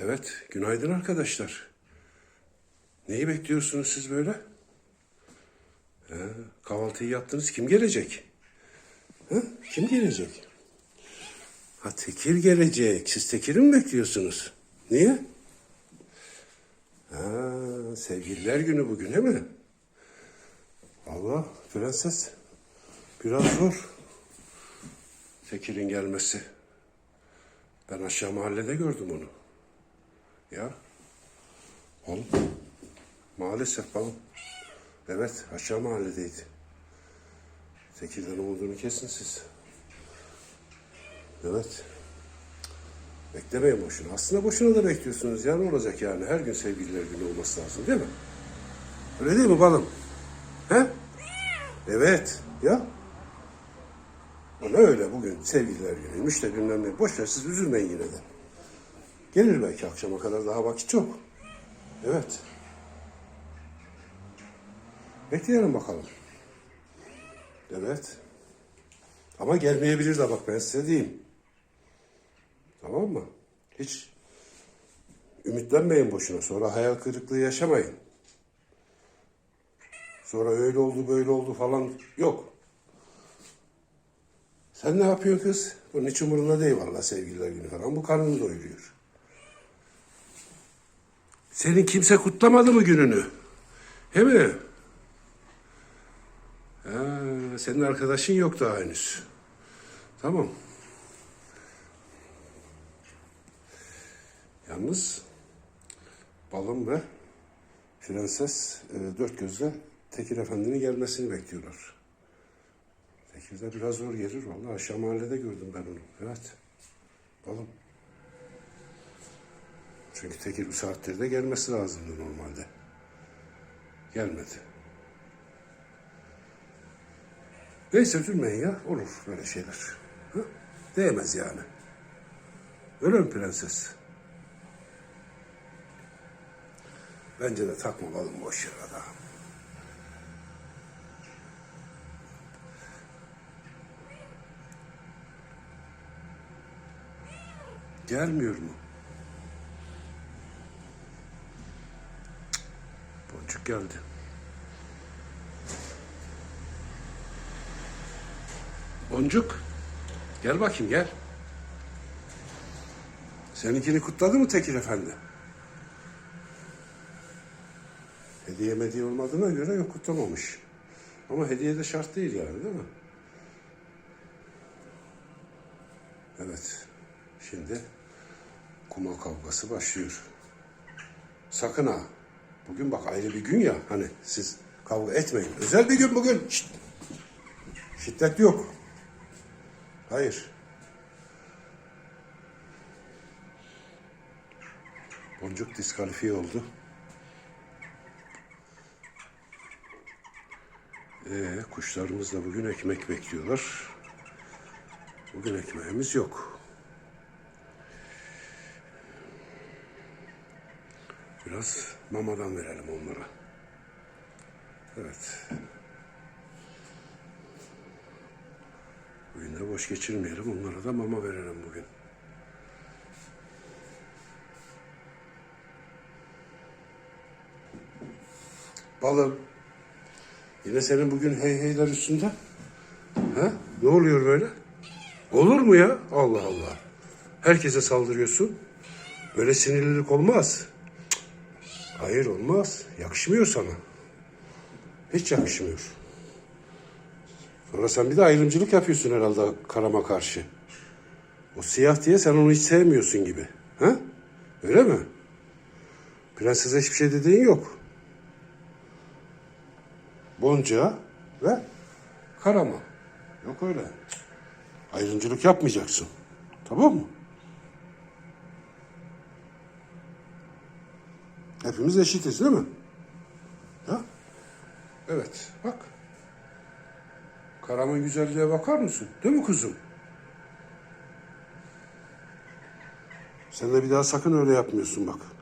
Evet, günaydın arkadaşlar. Neyi bekliyorsunuz siz böyle? He, kahvaltıyı yaptınız. Kim gelecek? He, kim gelecek? Ha Tekir gelecek. Siz Tekir'i mi bekliyorsunuz? Niye? Ha, sevgililer günü bugün değil mi? Allah prenses. Biraz zor. Tekir'in gelmesi. Ben aşağı mahallede gördüm onu. Ya. Oğlum. Maalesef balım. Evet aşağı mahalledeydi. Tekirden umudunu kesin siz. Evet. Beklemeyin boşuna. Aslında boşuna da bekliyorsunuz. Ya ne olacak yani? Her gün sevgililer günü olması lazım değil mi? Öyle değil mi balım? He? Evet. Ya. Ama öyle bugün sevgililer günüymüş de bilmem ne. Boş ver siz üzülmeyin yine de. Gelir belki akşama kadar daha vakit çok. Evet. Bekleyelim bakalım. Evet. Ama gelmeyebilir de bak ben size diyeyim. Tamam mı? Hiç ümitlenmeyin boşuna. Sonra hayal kırıklığı yaşamayın. Sonra öyle oldu böyle oldu falan yok. Sen ne yapıyorsun kız? Bunun hiç umurunda değil vallahi sevgililer günü falan. Bu karnını doyuruyor. Senin kimse kutlamadı mı gününü? He mi? Ha, senin arkadaşın yok daha henüz. Tamam. Yalnız balım ve prenses e, dört gözle Tekir Efendi'nin gelmesini bekliyorlar. Tekir'de biraz zor gelir. Vallahi aşağı mahallede gördüm ben onu. Evet. Balım. Çünkü Tekir bu saatlerde gelmesi lazımdı normalde. Gelmedi. Neyse üzülmeyin ya. Olur böyle şeyler. Hı? Değmez yani. Öyle mi prenses? Bence de takma balım boş yere daha. Gelmiyor mu? Boncuk geldi. Boncuk. Gel bakayım gel. Seninkini kutladı mı Tekir Efendi? Hediye mediye olmadığına göre yok kutlamamış. Ama hediye de şart değil yani değil mi? Evet. Şimdi kuma kavgası başlıyor. Sakın ha. Bugün bak ayrı bir gün ya. Hani siz kavga etmeyin. Özel bir gün bugün. Şşt. Şiddet yok. Hayır. Boncuk diskalifiye oldu. Ee, kuşlarımız da bugün ekmek bekliyorlar. Bugün ekmeğimiz yok. Biraz mamadan verelim onlara. Evet. Bugün de boş geçirmeyelim. Onlara da mama verelim bugün. Balım. Yine senin bugün hey heyler üstünde. Ha? Ne oluyor böyle? Olur mu ya? Allah Allah. Herkese saldırıyorsun. Böyle sinirlilik olmaz. Hayır olmaz. Yakışmıyor sana. Hiç yakışmıyor. Sonra sen bir de ayrımcılık yapıyorsun herhalde karama karşı. O siyah diye sen onu hiç sevmiyorsun gibi. Ha? Öyle mi? Prensese hiçbir şey dediğin yok. Bonca ve karama. Yok öyle. Ayrımcılık yapmayacaksın. Tamam mı? Hepimiz eşitiz değil mi? Ha? Evet, bak. Karamın güzelliğe bakar mısın? Değil mi kuzum? Sen de bir daha sakın öyle yapmıyorsun bak.